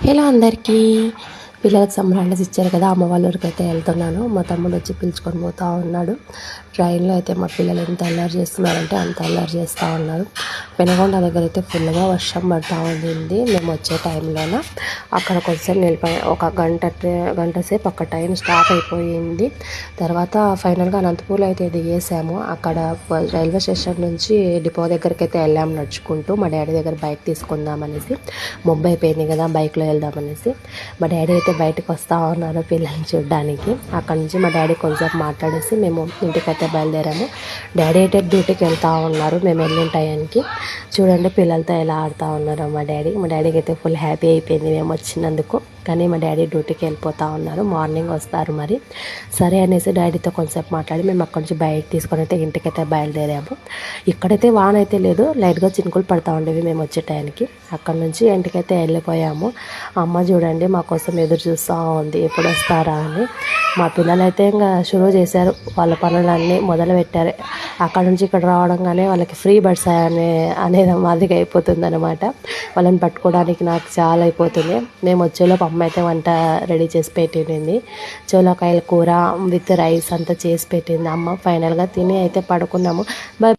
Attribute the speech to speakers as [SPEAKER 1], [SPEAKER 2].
[SPEAKER 1] Hello అందరికీ. పిల్లలకు summer holidays ఇచ్చారు కదా అమ్మ వాళ్ళ ఊరికి అయితే వెళ్తున్నాను. మా తమ్ముడు వచ్చి పిలుచుకొని పోతూ ఉన్నాడు. ట్రైన్లో అయితే మా పిల్లలు ఎంత అల్లరి చేస్తున్నారంటే అంత అల్లరి చేస్తూ ఉన్నారు. పెనగొండ దగ్గర అయితే ఫుల్గా వర్షం పడతా ఉండింది. మేము వచ్చే టైంలోన అక్కడ కొంచెం నిలిపోయి ఒక గంట ట్రే- గంట సేపు అక్కడ ట్రైన్ స్టాప్ అయిపోయింది. తర్వాత ఫైనల్గా అనంతపూర్లో అయితే దిగేసాము అక్కడ రైల్వే స్టేషన్ నుంచి డిపో దగ్గరికి అయితే వెళ్ళాము నడుచుకుంటూ. మా డాడీ దగ్గర బైక్ తీసుకుందామనేసి మొబ్బు అయిపోయింది కదా బైక్లో వెళ్దామనేసి మా డాడీ అయితే బయటకు వస్తూ ఉన్నారు పిల్లల్ని చూడడానికి. అక్కడ నుంచి మా డాడీ కొంచెం మాట్లాడేసి మేము ఇంటికైతే బయలుదేరాము. డాడీ అయితే డ్యూటీకి వెళ్తూ ఉన్నారు. మేము వెళ్ళిన టైంకి చూడండి పిల్లలతో ఎలా ఆడుతూ ఉన్నారు మా డాడీ. మా డాడీకి అయితే ఫుల్ హ్యాపీ అయిపోయింది మేము వచ్చినందుకు. కానీ మా డాడీ డ్యూటీకి వెళ్ళిపోతూ ఉన్నారు. మార్నింగ్ వస్తారు మరి. సరే అనేసి డాడీతో కొంచెంసేపు మాట్లాడి మేము అక్కడి నుంచి బయట తీసుకొని అయితే ఇంటికైతే బయలుదేరాము. ఇక్కడైతే వాన అయితే లేదు. లైట్గా చినుకులు పడతా ఉండేవి మేము వచ్చే టైంకి అక్కడ నుంచి ఇంటికైతే వెళ్ళిపోయాము. అమ్మ చూడండి మా కోసం ఎదురు చూస్తూ ఉంది ఎప్పుడు వస్తారా అని. మా పిల్లలైతే ఇంకా షురూ చేశారు వాళ్ళ పనులన్నీ మొదలు పెట్టారు అక్కడ నుంచి ఇక్కడ రావడంగానే వాళ్ళకి ఫ్రీ బర్డ్స్ అనే అనేది మాదిరిగా అయిపోతుంది అనమాట వాళ్ళని పట్టుకోవడానికి నాకు చాలా అయిపోతుంది. మేము వచ్చేలోపు అమ్మ అయితే వంట రెడీ చేసి పెట్టింది. చోలకాయల కూర విత్ రైస్ అంతా చేసి పెట్టింది. అమ్మ ఫైనల్గా తిని అయితే పడుకున్నాము. బై